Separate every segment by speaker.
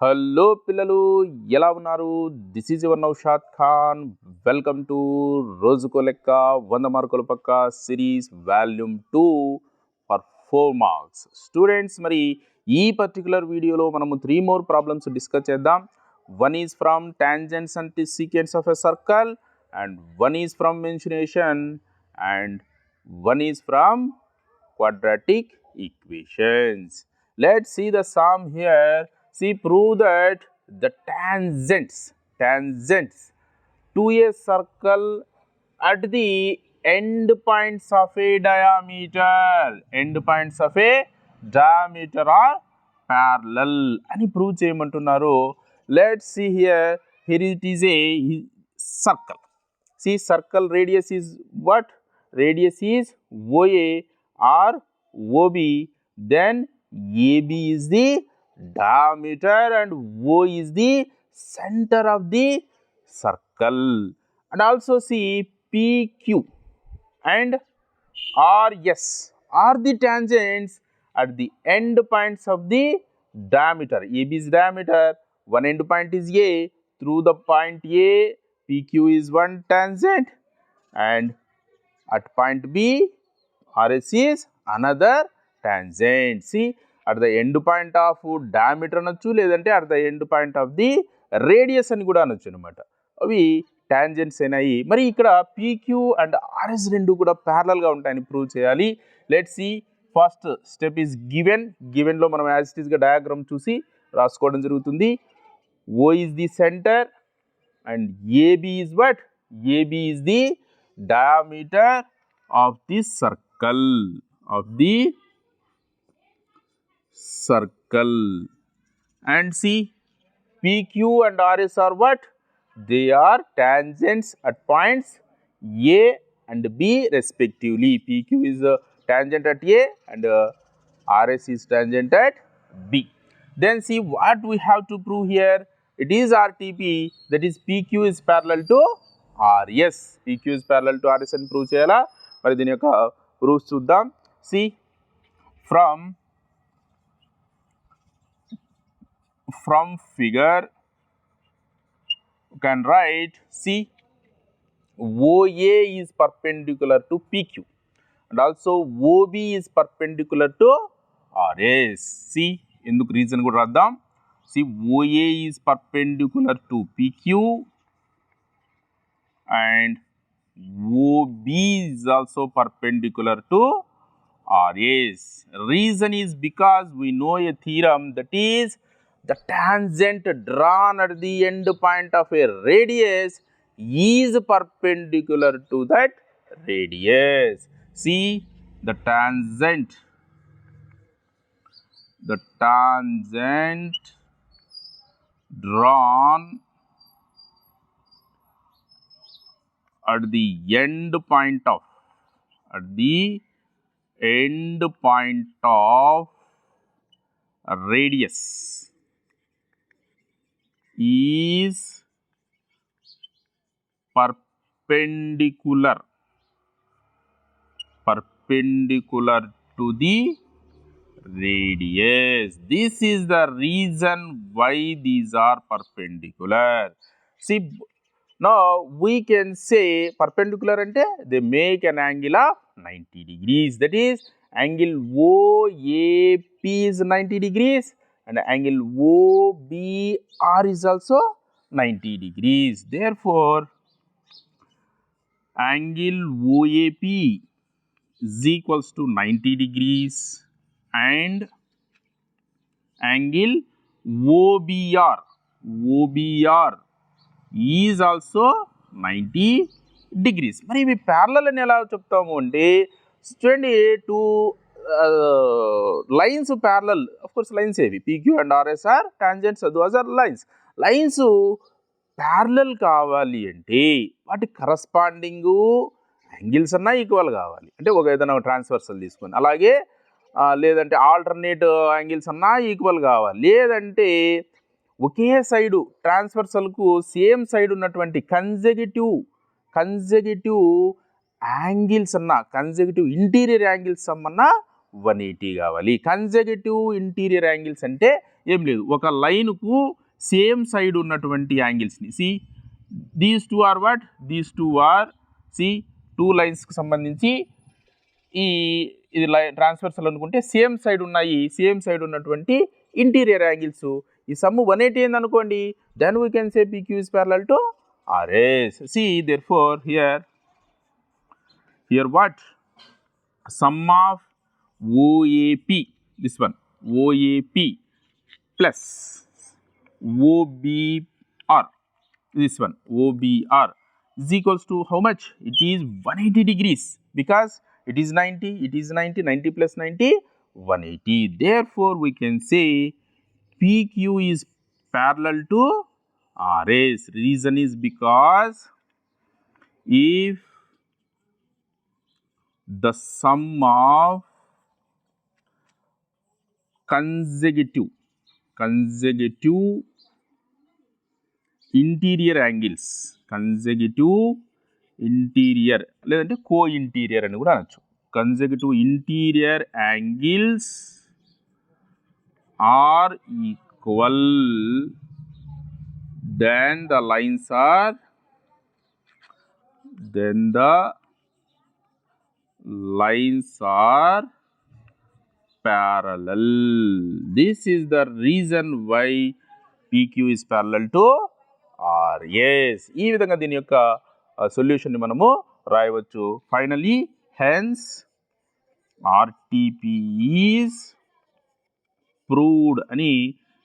Speaker 1: Hello పిల్లలు ఎలా ఉన్నారు? This is your Naushad Khan welcome to రోజుకో లెక్క వంద మార్కుల పక్క series volume two for four marks students మరి ఈ పర్టికులర్ వీడియోలో మనము త్రీ మోర్ ప్రాబ్లమ్స్ డిస్కస్ చేద్దాం. One is from tangents and sequence of a circle and one is from mensuration And one is from quadratic equations. Let's see the sum here. See, prove that the tangents, tangents to a circle at the end points of a diameter, end points of a diameter are parallel అని prove చేయమంటున్నారు let's see here here it is a circle see circle radius is what Radius is OA or OB then AB is the diameter and O is the center of the circle and also see PQ and RS are the tangents at the end points of the diameter. AB's diameter, one end point is A, through the point A, PQ is one tangent and at point B, RS is another tangent. See, at the end point of diameter అనొచ్చు లేదంటే at the end point of the radius అని కూడా అనొచ్చు అనమాట అవి tangents అయినాయి. మరి ఇక్కడ పీక్యూ అండ్ ఆర్ఎస్ రెండు కూడా ప్యారలల్గా ఉంటాయని ప్రూవ్ చేయాలి. Let see first step is given గివెన్లో మనం యాజ్ ఇట్ ఈస్గా డయాగ్రామ్ చూసి రాసుకోవడం జరుగుతుంది. O is the centre and AB is but AB is the diameter of the circle of the circle. And see PQ and RS are what? They are tangents at points A and B respectively. PQ is a tangent at A and uh, RS is tangent at B. Then see what we have to prove here. It is RTP that is PQ is parallel to RS PQ is parallel to RS అని prove చేయాలా మరి దీని యొక్క proof చూద్దాం see from from figure can write see OA is perpendicular to PQ and also OB is perpendicular to RS. See, ఎందుకు reason కూడా రాద్దాం see OA is perpendicular to PQ and OB is also perpendicular to RS. Reason is because we know a theorem that is the tangent drawn at the end point of a radius is perpendicular to that radius. See the tangent, the tangent drawn at the end point of at the end point of radius is perpendicular perpendicular to the radius. This is the reason why these are perpendicular. See now we can say perpendicular ante they make an angle of 90 degrees. That is angle OAP is 90 degrees and angle OBR is also 90 degrees. Therefore angle OAP is equals to 90 degrees and angle OBR OBR is also ninety degrees మరి ఇవి parallel అని ఎలా చెప్తాము అంటే చూడండి two lines parallel of course lines ఏవి? PQ and RS are tangents those are lines lines parallel కావాలి అంటే వాటి కరస్పాండింగు యాంగిల్స్ అన్నా ఈక్వల్ కావాలి. అంటే ఒక ఏదైనా ట్రాన్స్ఫర్సల్ తీసుకొని. అలాగే uh, లేదంటే ఆల్టర్నేట్ యాంగిల్స్ అన్నా ఈక్వల్ కావాలి. లేదంటే ఒకే సైడు ట్రాన్స్ఫర్సల్కు సేమ్ సైడ్ ఉన్నటువంటి కన్జెగిటివ్ కన్జెగిటివ్ యాంగిల్స్ అన్న కన్జర్వేటివ్ ఇంటీరియర్ యాంగిల్స్ అమ్మన్నా వన్ ఎయిటీ కావాలి. కన్జర్వేటివ్ ఇంటీరియర్ యాంగిల్స్ అంటే ఏం లేదు. ఒక లైన్కు సేమ్ సైడ్ ఉన్నటువంటి యాంగిల్స్ని. See these two are what? These two are see two లైన్స్కి సంబంధించి ఈ ఇది లై ట్రాన్స్ఫర్సల్ అనుకుంటే సేమ్ సైడ్ ఉన్నాయి సేమ్ సైడ్ ఉన్నటువంటి interior angles. ఈ సమ్ము వన్ ఎయిటీ ఏంది అనుకోండి then we can say PQ is parallel to RS see therefore here here what sum of OAP this one OAP plus OBR, this one OBR is equals to how much? It is 180 degrees because it is 90, it is 90, 90 plus 90, 180. Therefore, we can say PQ is parallel to RS. Reason is because if the sum of consecutive consecutive interior angles consecutive interior లేదంటే కో interior అని కూడా అనొచ్చు కన్జెగిటివ్ interior angles are equal then the lines are then the lines are parallel. This is the reason why PQ is parallel to R. Yes. ఈ విధంగా దీని యొక్క సొల్యూషన్ని మనము రాయవచ్చు finally hence RTP is proved అని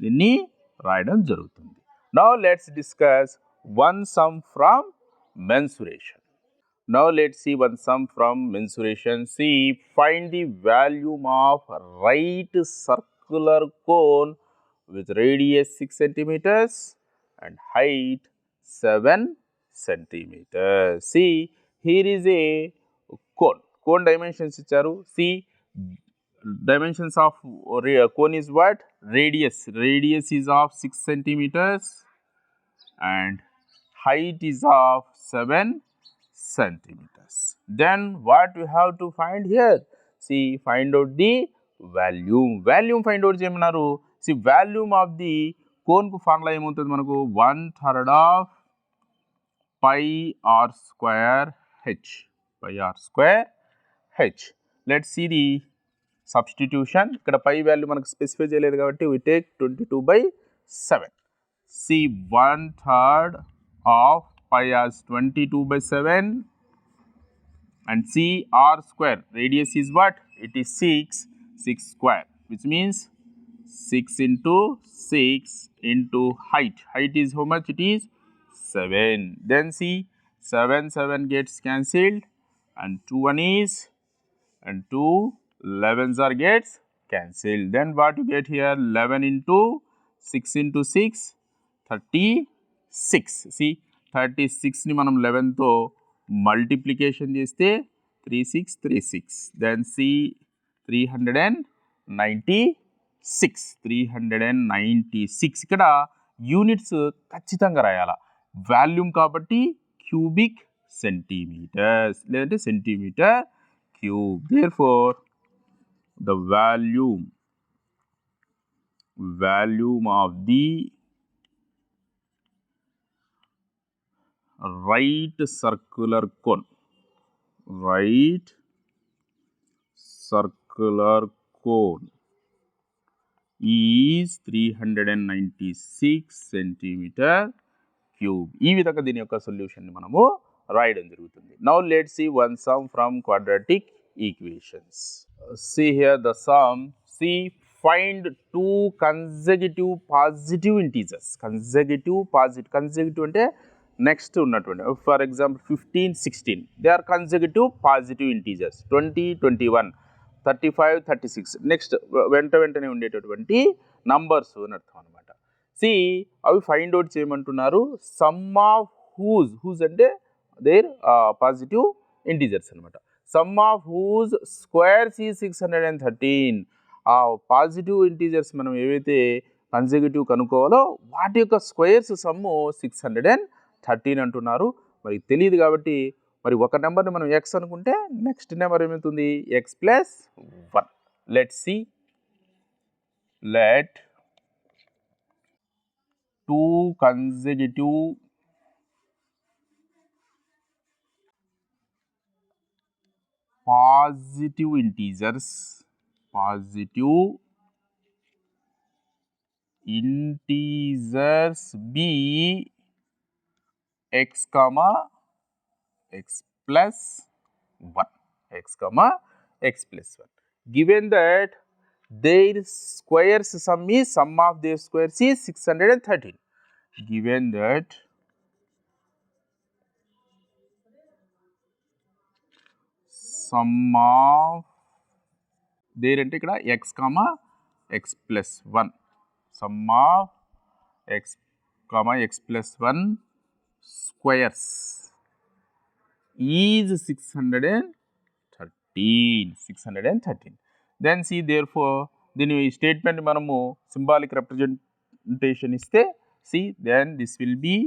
Speaker 1: దీన్ని రాయడం జరుగుతుంది now let's discuss one sum from mensuration Now let's see one sum from mensuration. See, find the volume of right circular cone with radius 6 centimeters and height 7 centimeters. See, here is a cone. Cone dimensions ఇచ్చారు. See, dimensions of ra- cone is what? Radius. Radius is of 6 centimeters and height is of 7 centimeters. Then what we have to find here? See, find out the volume. Volume find out చేయమన్నారు see volume of the కోన్కు formula ఏమవుతుంది మనకు one third of pi r square h pi r square h let see the substitution ఇక్కడ పై value మనకు specify చేయలేదు కాబట్టి we take twenty two by seven see one third of pi as 22 by 7 and c r square radius is what it is 6 6 square which means 6 into 6 into height height is how much it is 7 then see 7 7 gets cancelled and 2 1 is and 2 11s are gets cancelled then what you get here 11 into 6 into 6 thirty six. See thirty సిక్స్ని మనం లెవెన్తో multiplication చేస్తే three six three six. Then see three hundred and ninety six. Three hundred and ninety six. ఇక్కడ units ఖచ్చితంగా రాయాల? Volume కాబట్టి cubic centimetres. లేదంటే centimetre cube. Therefore the volume volume of the right circular cone right circular cone is 396 centimetre cube ఈ విధంగా దీని యొక్క సొల్యూషన్ని మనము రాయడం జరుగుతుంది now let see one sum from quadratic equations see here the sum see find two consecutive positive integers consecutive positive consecutive అంటే next ఉన్నటువంటి. For example fifteen sixteen they are consecutive positive integers twenty twenty one thirty five thirty six next వెంట వెంటనే ఉండేటటువంటి numbers అని అర్థం అనమాట see అవి find out చేయమంటున్నారు. సమ్ ఆఫ్ హూజ్ హూజ్ అంటే దేర్ పాజిటివ్ ఇంటీజర్స్ అనమాట సమ్ ఆఫ్ హూజ్ స్క్వేర్స్ ఈ సిక్స్ హండ్రెడ్ అండ్ థర్టీన్. ఆ పాజిటివ్ ఇంటీజర్స్ మనం ఏవైతే కన్జర్గేటివ్ కనుక్కోవాలో వాటి యొక్క squares sum six hundred and thirteen అంటున్నారు. మరి తెలియదు కాబట్టి మరి ఒక నెంబర్ని మనం ఎక్స్ అనుకుంటే నెక్స్ట్ నెంబర్ ఏమవుతుంది? X plus one. Let see. Let two consecutive positive integers positive integers be x comma x plus 1 x comma x plus 1 given that their squares sum is sum of their squares is 613 given that sum of their అంటే ఇక్కడ x comma x plus one. Sum of x comma x plus one squares is six hundred and thirteen six hundred and thirteen then see therefore దీని statement మనము symbolic representation ఇస్తే see then this will be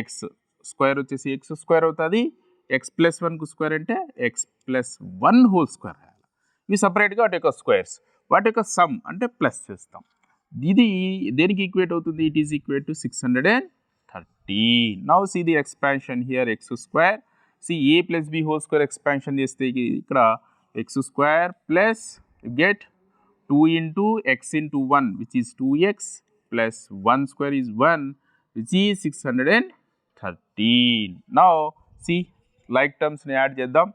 Speaker 1: x square వచ్చేసి x square అవుతుంది. X plus వన్కు square అంటే x plus one whole square రాయాలి ఇవి సపరేట్గా వాటి యొక్క స్క్వేర్స్ వాటి యొక్క సమ్ అంటే ప్లస్ చేస్తాం ఇది దేనికి ఈక్వేట్ అవుతుంది it is equate to six hundred and thirteen now see the expansion here x square see a plus b whole square expansion చేస్తే ఇది ఇక్కడ x square plus get two into x into one which is two x plus one square is one which is six hundred and thirteen now see like టర్మ్స్ని add చేద్దాం.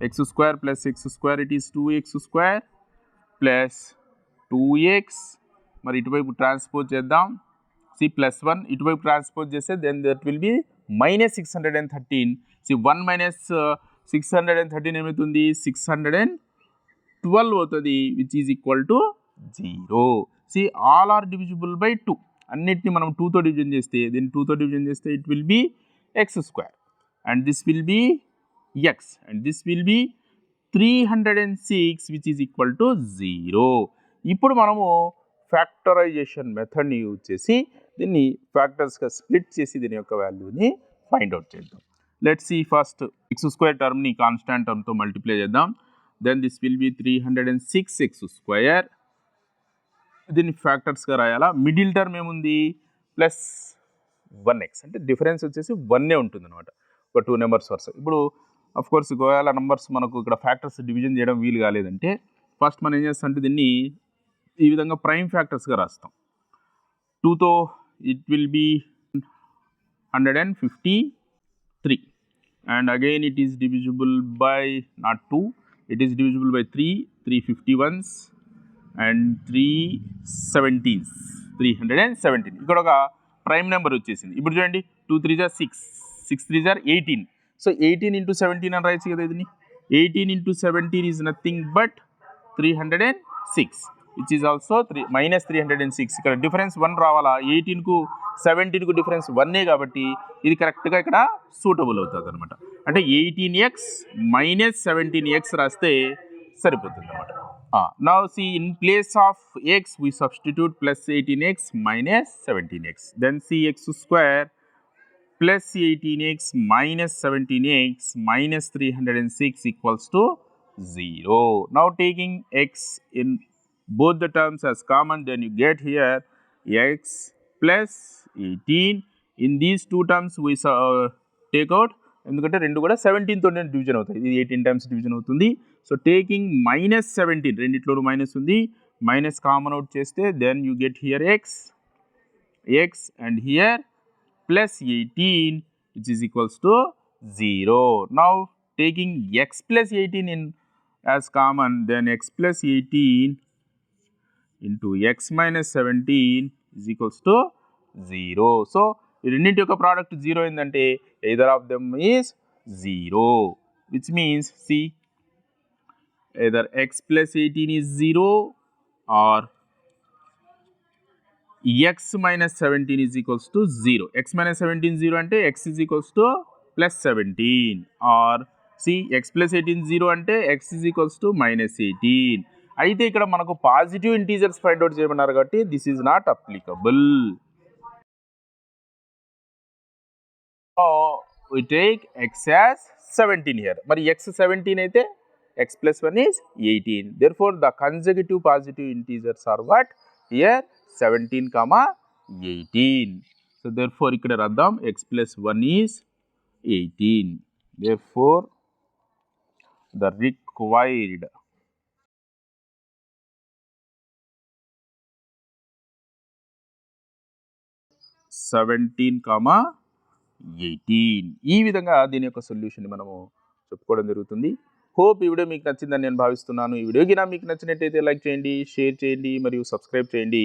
Speaker 1: X square plus x square it is two x square plus two x మరి ఇటువైపు transpose చేద్దాం. See plus one ఇటువైపు transpose చేస్తే then that will be minus six hundred and thirteen see one minus six hundred and thirteen ఏమవుతుంది? Six hundred and twelve అవుతుంది which is equal to zero see all are divisible by two అన్నిటిని మనం టూతో division చేస్తే దీన్ని టూతో division చేస్తే it will be x square and this will be x. And this will be 306 which is equal to 0 ఇప్పుడు మనము factorisation మెథడ్ని use చేసి దీన్ని ఫ్యాక్టర్స్గా స్ప్లిట్ చేసి దీని యొక్క వాల్యూని ఫైండ్ అవుట్ చేద్దాం. Let see first x square టర్మ్ని constant టర్మ్తో మల్టిప్లై చేద్దాం. Then this will be three hundred and six x square దీన్ని ఫ్యాక్టర్స్గా రాయాలా? మిడిల్ టర్మ్ ఏముంది? ప్లస్ వన్ ఎక్స్ అంటే డిఫరెన్స్ వచ్చేసి వన్నే ఉంటుంది అనమాట ఒక టూ నెంబర్స్ వరుస. ఇప్పుడు అఫ్ కోర్స్ ఒకవేళ నెంబర్స్ మనకు ఇక్కడ ఫ్యాక్టర్స్ డివిజన్ చేయడం వీలు కాలేదంటే ఫస్ట్ మనం ఏం చేస్తాం అంటే దీన్ని ఈ విధంగా ప్రైమ్ ఫ్యాక్టర్స్గా రాస్తాం. టూతో it will be hundred and fifty three and again it is divisible by not two it is divisible by three three fifty ones and three seventeens three hundred and seventeen ఇక్కడ ఒక prime number వచ్చేసింది. ఇప్పుడు చూడండి two three జా six six three jar eighteen so eighteen into seventeen అని రాయొచ్చు కదా ఇది eighteen into seventeen is nothing but three hundred and six which is also three minus three hundred and six ఇక్కడ difference one రావాలా? ఎయిటీన్కు సెవెంటీన్కు difference వన్నే కాబట్టి ఇది కరెక్ట్గా ఇక్కడ సూటబుల్ అవుతుంది అనమాట అంటే eighteen x minus seventeen x రాస్తే సరిపోతుంది అనమాట now see in place of x we substitute plus eighteen x minus seventeen x then see x square plus 18x minus 17x minus 306 equals to 0. Now taking x in both the terms as common then you get here x plus 18. In these two terms we uh, take out ఎందుకంటే రెండు కూడా సెవెంటీన్తో division అవుతాయి ఇది eighteen times division అవుతుంది so taking minus seventeen రెండిట్లో minus ఉంది minus common out చేస్తే then you get here x x and here plus 18 which is equals to 0. Now taking x plus 18 in as common then x plus 18 into x minus 17 is equals to 0. So ఈ రెండింటి యొక్క product zero ఏంటంటే either of them is zero which means see either x plus eighteen is zero or x minus seventeen is equals to zero x minus seventeen zero అంటే x is equals to plus seventeen or see x plus eighteen zero అంటే x is equals to minus eighteen అయితే ఇక్కడ మనకు positive integers find out చేయమన్నారు కాబట్టి this is not applicable we take x as seventeen here మరి x seventeen అయితే x plus one is eighteen therefore the consecutive positive integers are what here seventeen comma eighteen so therefore ఇక్కడ రాద్దాం. X plus 1 is 18. Therefore, the required seventeen comma eighteen ఈ విధంగా దీని యొక్క solution మనము చెప్పుకోవడం జరుగుతుంది. హోప్ ఈ వీడియో మీకు నచ్చిందని నేను భావిస్తున్నాను. ఈ వీడియోకి నా మీకు నచ్చినట్టయితే లైక్ చేయండి షేర్ చేయండి మరియు సబ్స్క్రైబ్ చేయండి.